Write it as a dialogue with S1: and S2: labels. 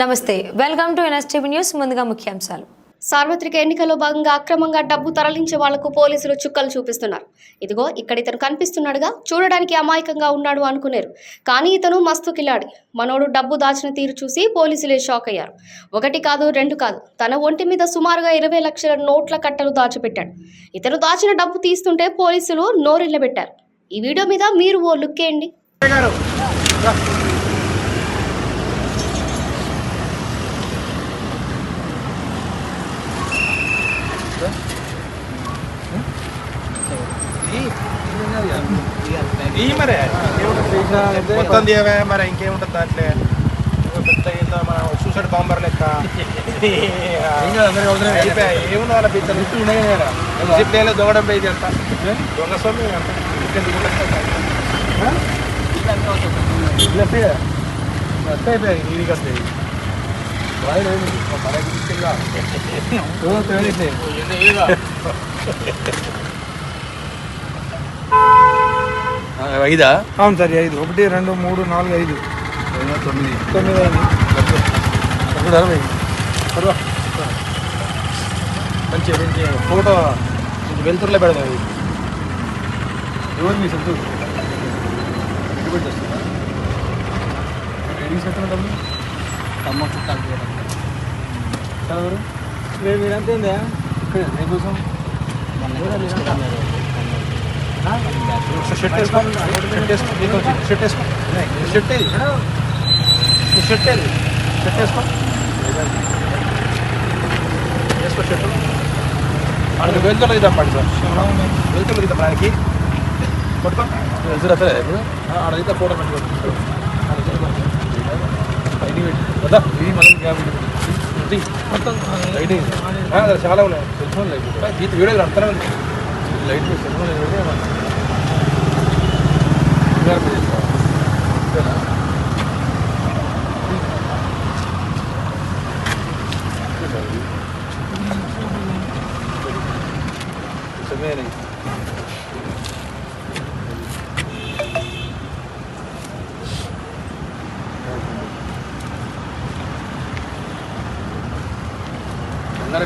S1: నమస్తే welcome to NSTV news ముందుగా ముఖ్యాంశాలు.
S2: సార్వత్రిక ఎన్నికల్లో భాగంగా అక్రమంగా డబ్బు తరలించే వాళ్ళకు పోలీసులు చుక్కలు చూపిస్తున్నారు. ఇదిగో ఇక్కడ ఇతను కనిపిస్తున్నాడుగా చూడడానికి అమాయకంగా ఉన్నాడు అనుకునేరు. కానీ ఇతను మస్తు కిలాడి. మనోడు డబ్బు దాచిన తీరు చూసి పోలీసులే షాక్ అయ్యారు. ఒకటి కాదు రెండు కాదు తన ఒంటి మీద సుమారుగా ఇరవై లక్షల నోట్ల కట్టలు దాచిపెట్టాడు. ఇతను దాచిన డబ్బు తీస్తుంటే పోలీసులు నోరిల్లబెట్టారు ఈ వీడియో మీద మీరు ఓ లుక్
S3: ఈ మరే? మొత్తం తీయవే మరి ఇంకేముంటుంది దాంట్లో? పెద్ద ఏందో మన సూసైడ్ బాంబర్ లెక్క. ఏమున్నా వాళ్ళ పిచ్చలు జిప్ లేదు దొంగడం పోయింది అంత. దొంగ స్వామి
S4: ఐదా?
S3: అవును సార్ ఐదు. ఒకటి రెండు మూడు నాలుగు ఐదు.
S4: తొమ్మిది.
S3: తొమ్మిది ఐదు
S4: ఒకటి అరవై
S3: మంచి మంచి ఫోటో కొంచెం వెలుతురులో పెడదాం ఇది.
S4: ఎవరు మీ సొంత వస్తుందా ఎడికి సెట్ డబ్బులు? అమ్మ చుట్టాలు ఎవరు?
S3: మీరు ఎంత ఏందా?
S4: ఇక్కడ దేనికోసం
S3: షర్ట్ వేసుకో. షర్ట్ వేసుకో. నీకు షర్ట్ వేసుకో. షర్ట్ ఏది షర్ట్ ఏది షర్ట్ వేసుకో. వేసుకో షర్ట్. అది వెళ్తులో ఇద్దాం పడి సార్. వెళ్తులో ఇద్దాం దానికి కొట్టుకో
S4: వెళ్తురా సరే. ఇప్పుడు
S3: ఆడైతే ఫోటో పెట్టుకో.
S4: ఇది మనం గ్యాప్
S3: మొత్తం చాలా ఉన్నాయి.
S4: లైట్.
S3: గీత వీడియో అంతనే ఉంది
S4: లైట్ సెల్ ఫోన్ లైట్ పెట్టి ఫింగర్